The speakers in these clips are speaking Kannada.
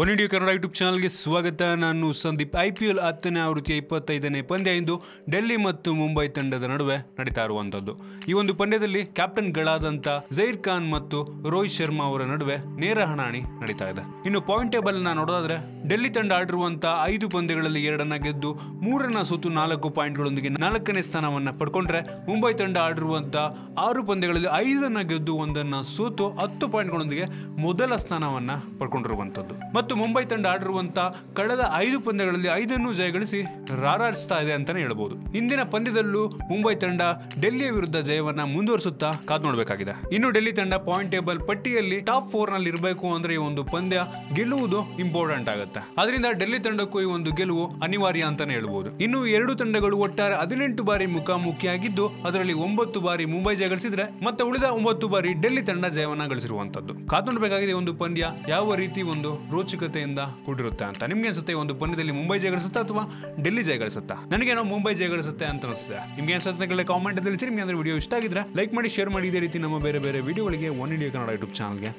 ಒನ್ ಇಂಡಿಯಾ ಕನ್ನಡ ಯೂಟ್ಯೂಬ್ ಚಾನಲ್ಗೆ ಸ್ವಾಗತ. ನಾನು ಸಂದೀಪ್. ಐ ಪಿ ಎಲ್ ಹತ್ತನೇ ಆವೃತ್ತಿಯ ಇಪ್ಪತ್ತೈದನೇ ಪಂದ್ಯ ಇಂದು ಡೆಲ್ಲಿ ಮತ್ತು ಮುಂಬೈ ತಂಡದ ನಡುವೆ ನಡೀತಾ ಇರುವಂಥದ್ದು. ಈ ಒಂದು ಪಂದ್ಯದಲ್ಲಿ ಕ್ಯಾಪ್ಟನ್ಗಳಾದಂಥ ಜೈರ್ ಖಾನ್ ಮತ್ತು ರೋಹಿತ್ ಶರ್ಮಾ ಅವರ ನಡುವೆ ನೇರ ಹಣಾಣಿ ನಡೀತಾ ಇದೆ. ಇನ್ನು ಪಾಯಿಂಟ್ ಟೇಬಲ್ ನೋಡೋದಾದ್ರೆ, ಡೆಲ್ಲಿ ತಂಡ ಆಡಿರುವಂತ ಐದು ಪಂದ್ಯಗಳಲ್ಲಿ ಎರಡನ್ನ ಗೆದ್ದು ಮೂರನ್ನ ಸೋತು ನಾಲ್ಕು ಪಾಯಿಂಟ್ಗಳೊಂದಿಗೆ ನಾಲ್ಕನೇ ಸ್ಥಾನವನ್ನ ಪಡ್ಕೊಂಡ್ರೆ, ಮುಂಬೈ ತಂಡ ಆಡಿರುವಂತ ಆರು ಪಂದ್ಯಗಳಲ್ಲಿ ಐದನ್ನ ಗೆದ್ದು ಒಂದನ್ನ ಸೋತು ಹತ್ತು ಪಾಯಿಂಟ್ಗಳೊಂದಿಗೆ ಮೊದಲ ಸ್ಥಾನವನ್ನ ಪಡ್ಕೊಂಡಿರುವಂತದ್ದು ಮತ್ತು ಮುಂಬೈ ತಂಡ ಆಡಿರುವಂತ ಕಳೆದ ಐದು ಪಂದ್ಯಗಳಲ್ಲಿ ಐದನ್ನು ಜಯಗಳಿಸಿ ರಾರಾಡಿಸ್ತಾ ಇದೆ ಅಂತಾನೆ ಹೇಳಬಹುದು ಇಂದಿನ ಪಂದ್ಯದಲ್ಲೂ ಮುಂಬೈ ತಂಡ ಡೆಲ್ಲಿಯ ವಿರುದ್ಧ ಜಯವನ್ನ ಮುಂದುವರಿಸುತ್ತಾ ಕಾದ್ ನೋಡಬೇಕಾಗಿದೆ. ಇನ್ನು ಡೆಲ್ಲಿ ತಂಡ ಪಾಯಿಂಟ್ ಟೇಬಲ್ ಪಟ್ಟಿಯಲ್ಲಿ ಟಾಪ್ ಫೋರ್ನಲ್ಲಿ ಇರಬೇಕು ಅಂದ್ರೆ ಈ ಒಂದು ಪಂದ್ಯ ಗೆಲ್ಲುವುದು ಇಂಪಾರ್ಟೆಂಟ್ ಆಗುತ್ತೆ. ಅದರಿಂದ ಡೆಲ್ಲಿ ತಂಡಕ್ಕೂ ಈ ಒಂದು ಗೆಲುವು ಅನಿವಾರ್ಯ ಅಂತಾನೆ ಹೇಳಬಹುದು ಇನ್ನು ಎರಡು ತಂಡಗಳು ಒಟ್ಟಾರೆ ಹದಿನೆಂಟು ಬಾರಿ ಮುಖಾಮುಖಿಯಾಗಿದ್ದು, ಅದರಲ್ಲಿ ಒಂಬತ್ತು ಬಾರಿ ಮುಂಬೈ ಜಯಗಳಿಸಿದ್ರೆ ಮತ್ತೆ ಉಳಿದ ಒಂಬತ್ತು ಬಾರಿ ಡೆಲ್ಲಿ ತಂಡ ಜಯವನ್ನ ಗಳಿಸಿರುವಂತದ್ದು. ಕಾದ್ ನೋಡಬೇಕಾಗಿದೆ ಒಂದು ಪಂದ್ಯ ಯಾವ ರೀತಿ ಒಂದು ರೋಚಕತೆಯಿಂದ ಕೂಡಿರುತ್ತೆ ಅಂತ. ನಿಮ್ಗೆ ಅನ್ಸುತ್ತೆ ಒಂದು ಪಂದ್ಯದಲ್ಲಿ ಮುಂಬೈ ಜಯಗಳಿಸುತ್ತಾ ಅಥವಾ ಡೆಲ್ಲಿ ಜಯಗಳಿಸುತ್ತಾ ನನಗೇನೋ ಮುಂಬೈ ಜಯಗಳಿಸುತ್ತೆ ಅಂತ ಅನಿಸುತ್ತೆ. ನಿಮ್ಗೆ ಅನ್ಸುತ್ತೆ ಕಾಮೆಂಟ್ ತಿಳಿಸಿ. ನಿಮ್ಗೆ ಅಂದ್ರೆ ವಿಡಿಯೋ ಇಷ್ಟ ಆಗಿದ್ರೆ ಲೈಕ್ ಮಾಡಿ ಶೇರ್ ಮಾಡಿ. ಇದೇ ರೀತಿ ನಮ್ಮ ಬೇರೆ ಬೇರೆ ವಿಡಿಯೋಗಳಿಗೆ ಒನ್ ಇಂಡಿಯಾ ಕನ್ನಡ ಯೂಟ್ಯೂಬ್ ಚಾನಲ್ಗೆ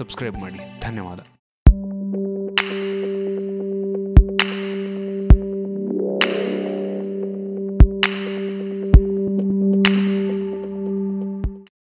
ಸಬ್ಸ್ಕ್ರೈಬ್ ಮಾಡಿ. ಧನ್ಯವಾದ.